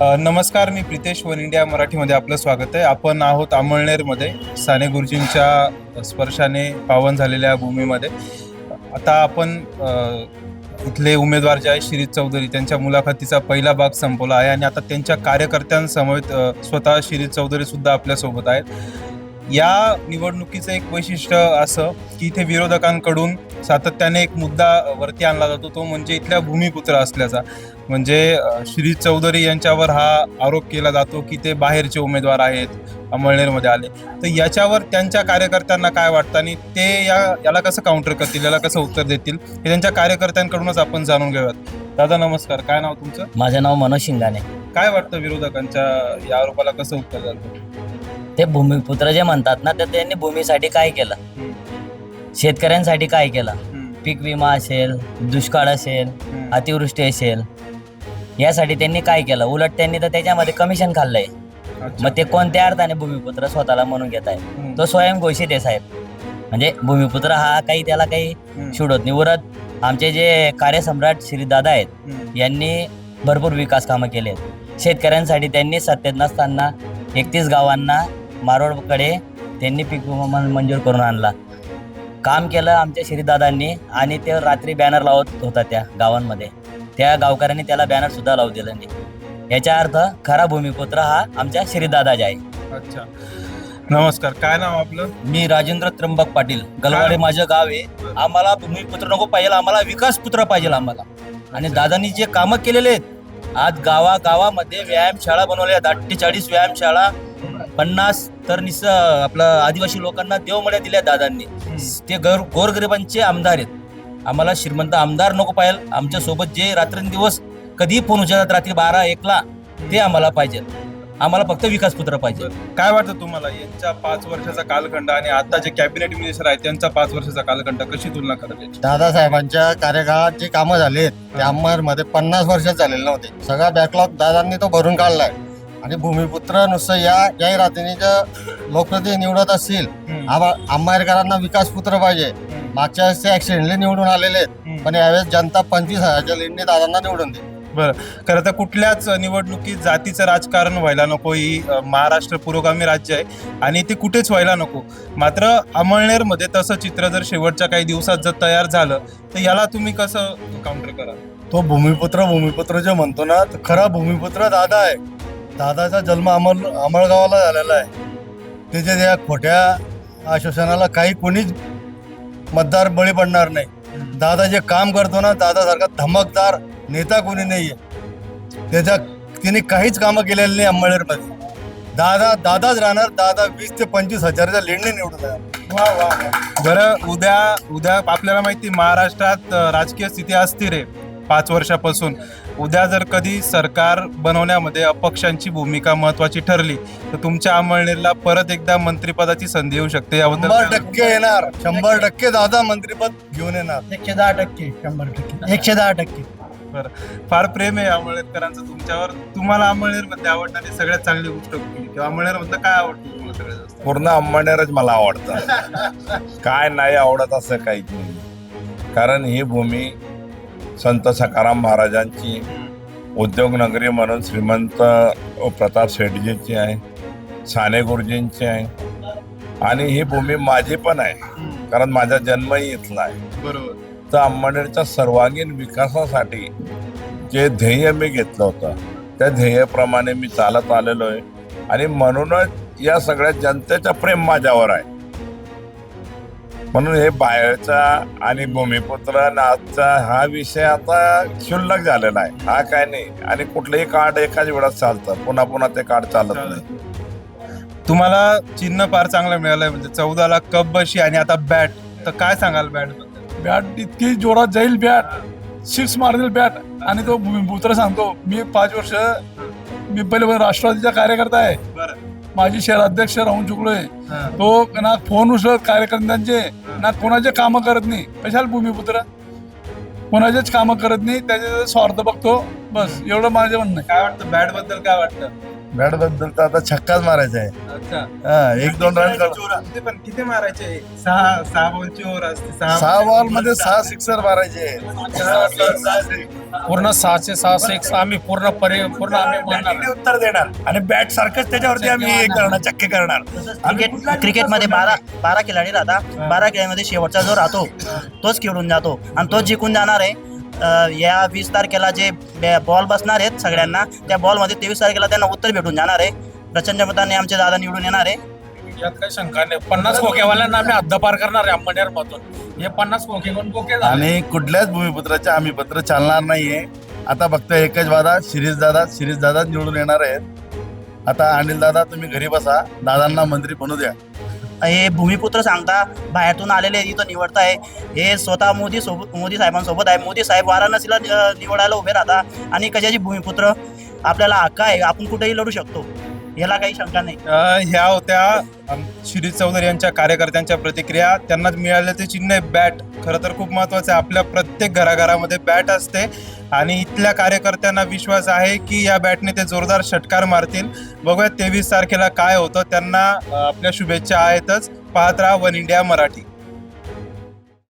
नमस्कार मी Pritesh one India मराठीमध्ये आपलं स्वागत आहे. आपण आहोत अमळनेरमध्ये साने गुरुजींच्या स्पर्शाने पावन झालेल्या भूमीमध्ये. आता आपण इथले उमेदवार जे आहे शिरीष चौधरी त्यांच्या मुलाखतीचा पहिला भाग संपवला आहे आणि आता त्यांच्या कार्यकर्त्यांसमवेत स्वतः शिरीष चौधरी सुद्धा आपल्यासोबत आहेत. या निवडणुकीचं एक वैशिष्ट्य असं की इथे विरोधकांकडून सातत्याने एक मुद्दा वरती आणला जातो तो म्हणजे इथल्या भूमिपुत्र असल्याचा. म्हणजे श्री चौधरी यांच्यावर हा आरोप केला जातो की ते बाहेरचे उमेदवार आहेत अमळनेरमध्ये आले. तर याच्यावर त्यांच्या कार्यकर्त्यांना काय वाटतं आणि ते या याला कसं काउंटर करतील याला कसं उत्तर देतील हे त्यांच्या कार्यकर्त्यांकडूनच आपण जाणून घेऊयात. दादा नमस्कार. काय नाव तुमचं? माझं नाव मनोज शिंगाणे. काय वाटतं विरोधकांच्या या आरोपाला कसं उत्तर जातं ते भूमिपुत्र जे म्हणतात ना तर त्यांनी भूमीसाठी काय केलं? शेतकऱ्यांसाठी काय केलं? पीक विमा असेल दुष्काळ असेल अतिवृष्टी असेल यासाठी त्यांनी काय केलं? उलट त्यांनी तर त्याच्यामध्ये कमिशन खाल्लंय. मग ते कोणत्या अर्थाने भूमिपुत्र स्वतःला म्हणून घेत आहे तो स्वयंघोषित आहे साहेब. म्हणजे भूमिपुत्र हा काही त्याला काही शिवडत नाही. उरत आमचे जे कार्यसम्राट श्रीदादा आहेत यांनी भरपूर विकास कामं केले आहेत. शेतकऱ्यांसाठी त्यांनी सत्तेत नसताना एकतीस गावांना मारोडकडे त्यांनी पीक विमा मंजूर करून आणला. काम केलं आमच्या श्रीदादांनी आणि ते रात्री बॅनर लावत होता त्या गावांमध्ये. त्या गावकऱ्यांनी त्याला बॅनर सुद्धा लावू दिलं नाही. याचा अर्थ खरा भूमिपुत्र हा आमच्या श्रीदादाजा आहे अच्छा. नमस्कार. काय नाव आपलं? मी राजेंद्र त्र्यंबक पाटील. गलवाडे माझं गाव आहे. आम्हाला भूमिपुत्र नको पाहिजे आम्हाला विकास पुत्र पाहिजे आम्हाला. आणि दादांनी जे कामं केलेले आहेत आज गावा गावामध्ये व्यायामशाळा बनवल्या आहेत. अठ्ठेचाळीस व्यायामशाळा पन्नास तर निस आपलं आदिवासी लोकांना देवमळ्या दिल्या दादांनी. ते गोर गोरगरिबांचे आमदार आहेत. आम्हाला श्रीमंत आमदार नको पाहिजे. आमच्यासोबत जे रात्रंदिवस कधी फोन उचलतात रात्री बारा एकला ते आम्हाला पाहिजे. आम्हाला फक्त विकास पुत्र पाहिजे. काय वाटतं तुम्हाला? यांच्या पाच वर्षाचा कालखंड आणि आता जे कॅबिनेट मिनिस्टर आहेत त्यांचा पाच वर्षाचा कालखंड कशी तुलना करत? दादासाहेबांच्या कार्यकाळात जी कामं झाली आहेत त्या अंमरमध्ये पन्नास वर्ष झालेले नव्हते. सगळा बॅकलॉग दादांनी तो भरून काढलाय. आणि भूमिपुत्र नुसतं या जाहिरातीने जर लोकप्रतिनिधी निवडत असतील. आम्हा आंबेडकरांना विकास पुत्र पाहिजे. मागच्या वेळेस ते ऍक्सिडेंटली निवडून आलेले आहेत. पण यावेळेस जनता पंचवीस हजारच्या लीडने दादांना निवडून दे बरं. खरं तर कुठल्याच निवडणुकीत जातीचं राजकारण व्हायला नको. ही महाराष्ट्र पुरोगामी राज्य आहे आणि ते कुठेच व्हायला नको. मात्र अमळनेरमध्ये तसं चित्र जर शेवटच्या काही दिवसात जर तयार झालं तर याला तुम्ही कसं काउंटर करा तो भूमिपुत्र भूमिपुत्र जे म्हणतो ना खरा भूमिपुत्र दादा आहे. दादाचा जन्म अमल अमळगावाला झालेला आहे. त्याच्या त्या खोट्या आश्वासनाला काही कोणीच मतदार बळी पडणार नाही. दादा जे काम करतो ना दादासारखा धमकदार नेता कोणी नाही आहे त्याच्या तिने काहीच कामं केलेली नाही अंबळेरमध्ये. दादा दादाच राहणार दादा वीस ते पंचवीस हजारच्या लीडने निवडून येणार. बरं उद्या उद्या आपल्याला माहिती महाराष्ट्रात राजकीय स्थिती अस्थिर आहे. पाच वर्षापासून उद्या जर कधी सरकार बनवण्यामध्ये अपक्षांची भूमिका महत्वाची ठरली तर तुमच्या अमळनेरला परत एकदा मंत्रिपदाची संधी येऊ शकते याबद्दल शंभर टक्के येणार. शंभर टक्के दादा मंत्रिपद घेऊन येणार. एकशे दहा टक्के शंभर टक्के. एकशे दहा टक्के. बरं. फार प्रेम आहे अमळनेरकरांचं तुमच्यावर. तुम्हाला अमळनेरमध्ये आवडणारी सगळ्यात चांगली गोष्ट कुठली किंवा अमळनेरमधलं काय आवडतं तुम्हाला सगळ्यात जास्त? पूर्ण अंबनेरच मला आवडतं. काय नाही आवडत असं काहीच नाही कारण ही भूमी संत सकाराम महाराजांची उद्योगनगरी म्हणून श्रीमंत प्रताप शेटजींची आहे साने गुरुजींची आहे. आणि ही भूमी माझी पण आहे कारण माझा जन्मही इथला आहे. बरोबर. तर अंबनेरच्या सर्वांगीण विकासासाठी जे ध्येय मी घेतलं होतं त्या ध्येयाप्रमाणे मी चालत आलेलो आहे. आणि म्हणूनच या सगळ्या जनतेचं प्रेम माझ्यावर आहे. म्हणून हे बाहेरचा आणि भूमिपुत्र नाचचा हा विषय आता क्षुल्लक झालेला आहे. हा काय नाही. आणि कुठलंही कार्ड एकाच वेळात चालतं. पुन्हा पुन्हा ते कार्ड चालत नाही. तुम्हाला चिन्ह फार चांगलं मिळालंय. म्हणजे चौदाला कप बशी आणि आता बॅट. तर काय सांगाल बॅट बॅट इतकी जोरात जाईल बॅट. सिक्स मारतील बॅट. आणि तो भूमिपुत्र सांगतो मी पाच वर्ष मी पहिले राष्ट्रवादीचा कार्यकर्ता आहे. माझी शहराध्यक्ष राहून चुकलोय. तो ना फोन उचलत कार्यकर्त्यांचे ना कोणाचे कामं करत नाही. कशाला भूमिपुत्र? कोणाचेच कामं करत नाही त्याचे स्वार्थ बघतो. बस एवढं माझं म्हणणं काय वाटतं? बॅटबद्दल काय वाटतं? बॅटबद्दल तर आता छक्काच मारायचा आहे. अच्छा. हा, एक दोन रन काढ- पण किती मारायचे? सहा सहा बॉलची ओव्हर असते सहा बॉलमध्ये सहा सिक्सर मारायचे. पूर्ण सहाशे सहा सिक्स आम्ही पूर्ण परि पूर्ण आम्ही. उत्तर देणार. आणि बॅट सारखंच त्याच्यावरती आम्ही हे करणार चक्के करणार. क्रिकेट क्रिकेटमध्ये बारा बारा खिलाडी राहतात. बारा खेळामध्ये शेवटचा जो राहतो तोच खेळून जातो. आणि तोच जिंकून जाणार आहे. या वीस तारखेला जे बॉल बसणार आहेत सगळ्यांना त्या बॉलमध्ये तेवीस तारखेला त्यांना उत्तर भेटून जाणार आहे. प्रचंड मताने आमचे दादा निवडून येणार आहे. यात काही शंका नाही. पन्नास खोकेवाल्यांना आम्ही हद्दपार करणार आहे अंबनेर मधून हे पन्नास खोके कोण खोके झाले. आणि कुठल्याच भूमिपुत्राचे आम्ही पत्र चालणार नाहीये. आता फक्त एकच वादा शिरीष दादा शिरीष दादा निवडून येणार आहेत. आता अनिल दादा तुम्ही घरी बसा. दादांना मंत्री बनू द्या. हे भूमिपुत्र सांगता बाहेरतून आलेले इथं निवडताय हे स्वतः मोदी सोबत मोदी साहेबांसोबत आहे. मोदी साहेब वाराणसीला निवडायला उभे राहता. आणि कशाची भूमिपुत्र? आपल्याला हक्क आहे. आपण कुठेही लढू शकतो. याला काही शंका नाही. अ, ह्या होत्या आम- शिरीष चौधरी यांच्या कार्यकर्त्यांच्या प्रतिक्रिया. त्यांना मिळाले ते चिन्ह आहे बॅट खरं तर खूप महत्वाचं आहे. आपल्या प्रत्येक घराघरामध्ये बॅट असते. आणि इथल्या कार्यकर्त्यांना विश्वास आहे की या बॅटने ते जोरदार षटकार मारतील. बघूया तेवीस तारखेला काय होतं. त्यांना अ, आपल्या शुभेच्छा आहेतच. पाहत राहा वन इंडिया मराठी.